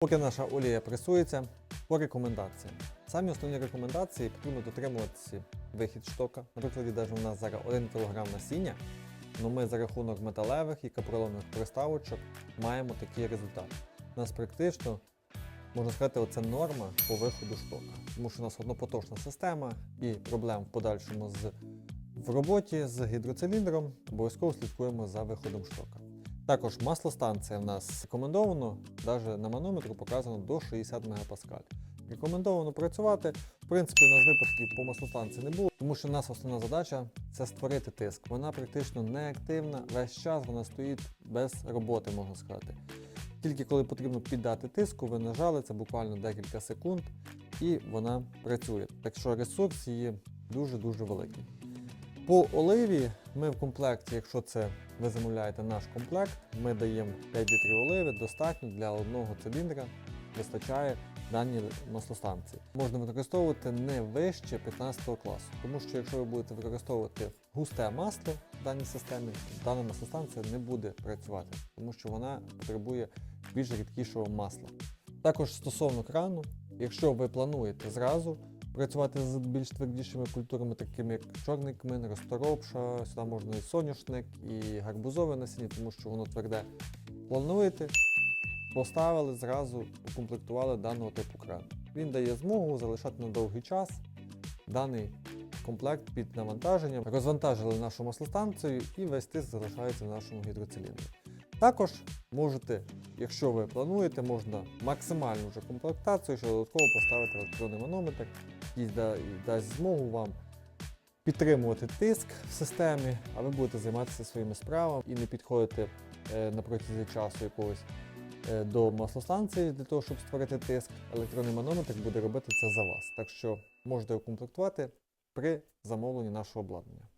Поки наша олія пресується, по рекомендаціям. Самі основні рекомендації потрібно дотримуватися вихід штока. Наприклад, навіть у нас зараз 1 кг насіння, але ми за рахунок металевих і капронових приставочок маємо такий результат. У нас практично, можна сказати, оце норма по виходу штока. Тому що у нас однопоточна система і проблем в подальшому з в роботі з гідроциліндром обов'язково слідкуємо за виходом штока. Також маслостанція в нас рекомендовано, навіть на манометру показано до 60 МПа. Рекомендовано працювати. В принципі, у нас випадків по маслостанції не було, тому що у нас основна задача це створити тиск. Вона практично неактивна, весь час вона стоїть без роботи, можна сказати. Тільки коли потрібно піддати тиску, ви нажали це буквально декілька секунд, і вона працює. Так що ресурс її дуже-дуже великий. По оливі ми в комплекті, якщо це ви замовляєте наш комплект, ми даємо 5 літрів оливи, достатньо для одного циліндра, вистачає дані маслостанції. Можна використовувати не вище 15 класу, тому що якщо ви будете використовувати густе масло в даній системі, дана маслостанція не буде працювати, тому що вона потребує більш рідкішого масла. Також стосовно крану, якщо ви плануєте зразу працювати з більш твердішими культурами, такими як чорний кмин, розторопша, сюди можна і соняшник, і гарбузове насіння, тому що воно тверде. Плануєте, поставили зразу, укомплектували даного типу кран. Він дає змогу залишати на довгий час даний комплект під навантаженням. Розвантажили нашу маслостанцію і весь тиск залишається в нашому гідроциліндрі. Також можете, якщо ви плануєте, можна максимальну вже комплектацію, ще додатково поставити електронний манометр, який да- дасть змогу вам підтримувати тиск в системі, а ви будете займатися своїми справами і не підходити е, на протязі часу якогось е, до маслостанції для того, щоб створити тиск. Електронний манометр буде робити це за вас. Так що можете укомплектувати при замовленні нашого обладнання.